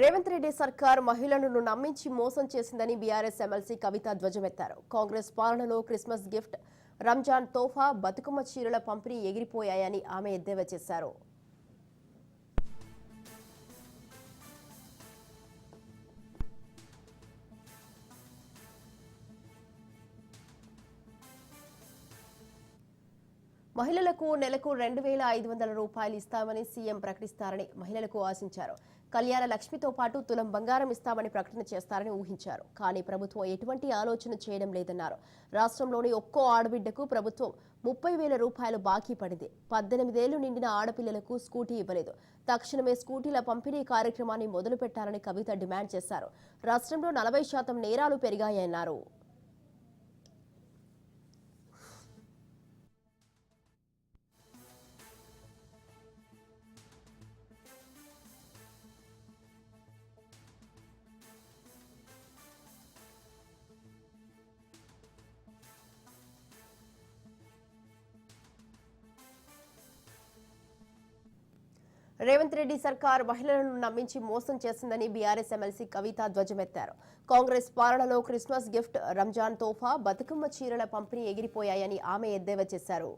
రేవంత్ రెడ్డి సర్కార్ మహిళలను నమ్మించి మోసం చేసిందని బీఆర్ఎస్ ఎమ్మెల్సీ కవిత ధ్వజమెత్తారు. కాంగ్రెస్ పాలనలో క్రిస్మస్ గిఫ్ట్ రంజాన్ తోఫా బతుకమ్మ చీరల పంపిణీ ఎగిరిపోయాయని ఆమె ఎద్దేవా చేశారు. మహిళలకు నెలకు రెండు వేల ఐదు వందల రూపాయలు ఇస్తామని సీఎం ప్రకటిస్తారని మహిళలకు ఆశించారు. కళ్యాణ లక్ష్మితో పాటు తులం బంగారం ఇస్తామని ప్రకటన చేస్తారని ఊహించారు. కానీ ప్రభుత్వం ఎటువంటి ఆలోచన చేయడం లేదన్నారు. రాష్ట్రంలోని ఒక్కో ఆడబిడ్డకు ప్రభుత్వం ముప్పై వేల రూపాయలు బాకీ పడింది. పద్దెనిమిదేళ్ళు నిండిన ఆడపిల్లలకు స్కూటీ ఇవ్వలేదు. తక్షణమే స్కూటీల పంపిణీ కార్యక్రమాన్ని మొదలు పెట్టాలని కవిత డిమాండ్ చేశారు. రాష్ట్రంలో నలభై శాతం నేరాలు పెరిగాయన్నారు. రేవంత్ రెడ్డి సర్కార్ మహిళలను నమ్మించి మోసం చేసిందని బీఆర్ఎస్ ఎమ్మెల్సీ కవిత ధ్వజమెత్తారు. కాంగ్రెస్ పాలనలో క్రిస్మస్ గిఫ్ట్ రంజాన్ తోఫా బతుకమ్మ చీరల పంపిణీ ఎగిరిపోయాయని ఆమె ఎద్దేవా చేశారు.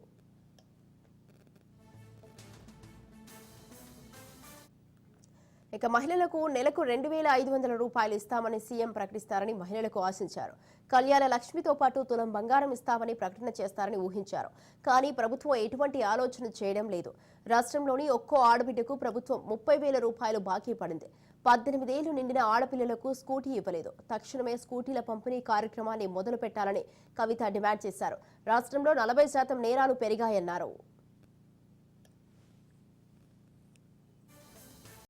ఇక మహిళలకు నెలకు రెండు వేల ఐదు వందల రూపాయలు ఇస్తామని సీఎం ప్రకటిస్తారని మహిళలకు ఆశించారు. కళ్యాణ లక్ష్మితో పాటు తులం బంగారం ఇస్తామని ప్రకటన చేస్తారని ఊహించారు. కానీ ప్రభుత్వం ఎటువంటి ఆలోచన చేయడం లేదు. రాష్ట్రంలోని ఒక్కో ఆడబిడ్డకు ప్రభుత్వం ముప్పై వేల రూపాయలు బాకీ పడింది. పద్దెనిమిదేళ్ళు నిండిన ఆడపిల్లలకు స్కూటీ ఇవ్వలేదు. తక్షణమే స్కూటీల పంపిణీ కార్యక్రమాన్ని మొదలు పెట్టాలని కవిత డిమాండ్ చేశారు. రాష్ట్రంలో నలభై శాతం నేరాలు పెరిగాయన్నారు.